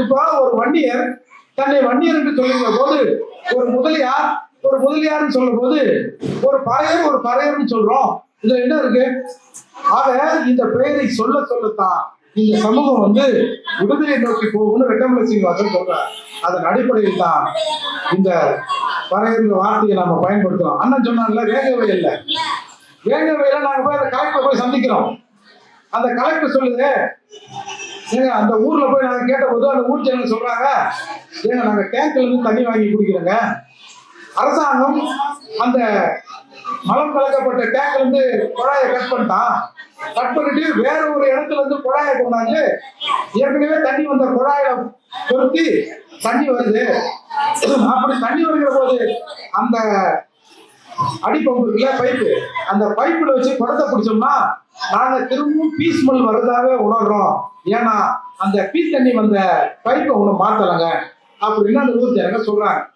இப்போ ஒரு வன்னியர் தன்னை வன்னியர் என்று சொல்லுகிற போது ஒரு முதலியார் ஒரு முதலியார்னு சொல்லும் போது ஒரு பறையர் ஒரு பறையர்னு சொல்றோம். இதுல என்ன இருக்கு? ஆக இந்த பெயரை சொல்ல சொல்லத்தான் இந்த சமூகம் வந்து விடுதலை நோக்கி போகும்னு ரெட்டமலை சீனிவாசன் சொல்றார். அதன் அடிப்படையில் தான் இந்த பறையர் வார்த்தையை நம்ம பயன்படுத்துறோம். அண்ணன் சொன்னான்ல வேக வயல்ல. வேக வயல்ல நாங்க போய் அந்த கலெக்டர் போய் சந்திக்கிறோம். அந்த கலெக்டர் சொல்லுது ஏங்க அந்த ஊர்ல போய் நாங்க கேட்டபோது அந்த ஊர் ஜனங்க சொல்றாங்க ஏங்க நாங்க டேங்க்ல இருந்து தண்ணி வாங்கி குடிக்கிறோங்க. அரசாங்கம் அந்த மலம் கலக்கப்பட்ட டேங்க்ல இருந்து குழாயை கட் பண்ணிட்டான். கட் பண்ணிட்டு வேற ஒரு இடத்துல இருந்து குழாயை கொண்டாந்து ஏற்கனவே தண்ணி வந்த குழாயில பொருத்தி தண்ணி வருது. அப்படி தண்ணி வருகிற போது அந்த அடிப்பம்பு இருக்குல்ல பைப்பு அந்த பைப்புல வச்சு குடத்தை பிடிச்சோம்னா நாங்க திரும்பவும் பீஸ்மல் வர்றதாவே உணர்றோம். ஏன்னா அந்த பீஸ் தண்ணி வந்த பைப்பை ஒண்ணு மாத்தலங்க. அப்படின்னு அந்த ஊர் ஜனங்க சொல்றாங்க.